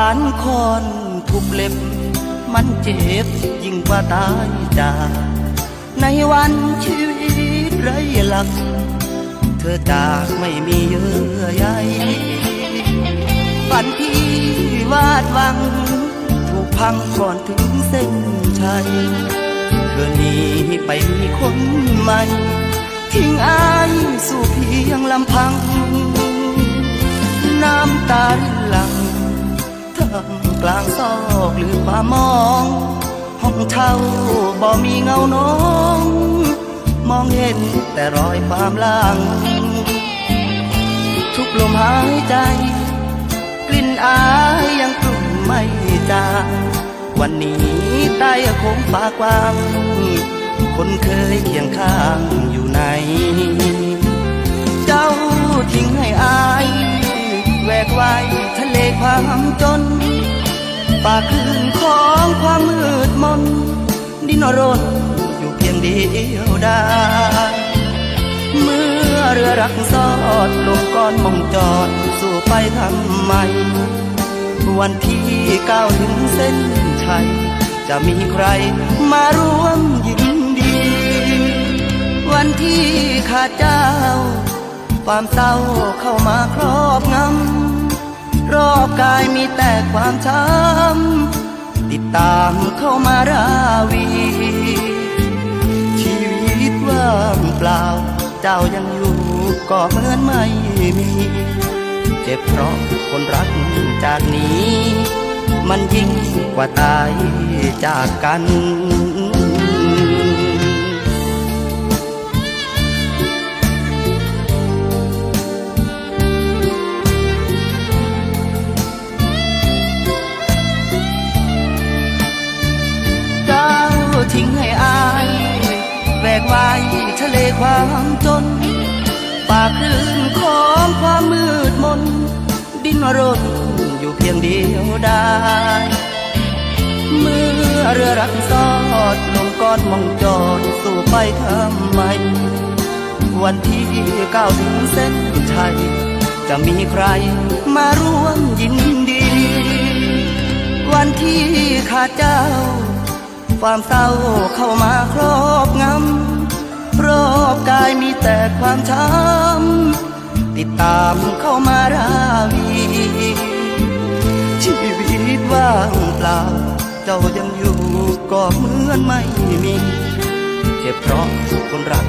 านคอนทุกเล็บ มันเจ็บยิ่งกว่าตายจากในวันชีวิตไรหลัก เธอจากไม่มีเยื่อใยฝันที่วาดหวัง ถูกพังก่อนถึงเส้นชัยเธอหนีไปมีคนใหม่ทิ้งอายสู่เพียงลำพัง น้ำตารินหลังำกลางซอกหรือป่ามอง ห้องเช่าบ่มีเงาน้อง มองเห็นแต่รอยความลางทุกลมหายใจ กลิ่นอายยังกลุ่มไม่จางวันนี้ใต้โคงฟ้ากว้าง คนเคยเคียงข้างอยู่ไหน เจ้าทิ้งให้อายแหวกไว้ทะเลความจน ป่าคืนของความมืดมน ดินรนอยู่เพียงเดียวได้เมื่อเรือรักซอดลงก้อนมองจอดสู่ไปทำไม วันที่ก้าวถึงเส้นชัย จะมีใครมาร่วมยินดี วันที่ขาดเจ้า ความเศร้าเข้ามาครอบงำ กายมีแต่ความช้ำติดตามเข้ามาราวี ชีวิตว่างเปล่า เจ้ายังอยู่ก็เหมือนไม่มี เจ็บเพราะคนรักจากนี้ มันยิ่งกว่าตายจากกันะเลความจนป่าคลื่นของความมืดมน ดินรนอยู่เพียงเดียวได้เมื่อเรือรักซอดลงก้อนมองจอดสู่ไปทำไม วันที่ก้าวถึงเส้นชัยจะมีใครมาร่วมยินดี วันที่ขาดเจ้า ความเศร้าเข้ามาครอบงำ รอบกายมีแต่ความช้ำติดตามเข้ามาราวีชีวิตว่างเปล่า เจ้ายังอยู่ก็เหมือนไม่มีเจ็บเพราะคนรัก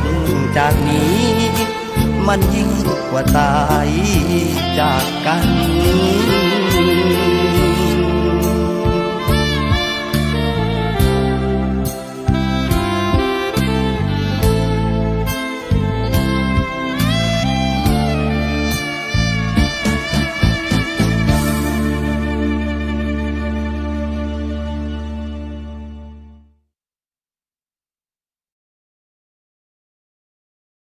จากนี้ มันยิ่งกว่าตายจากกัน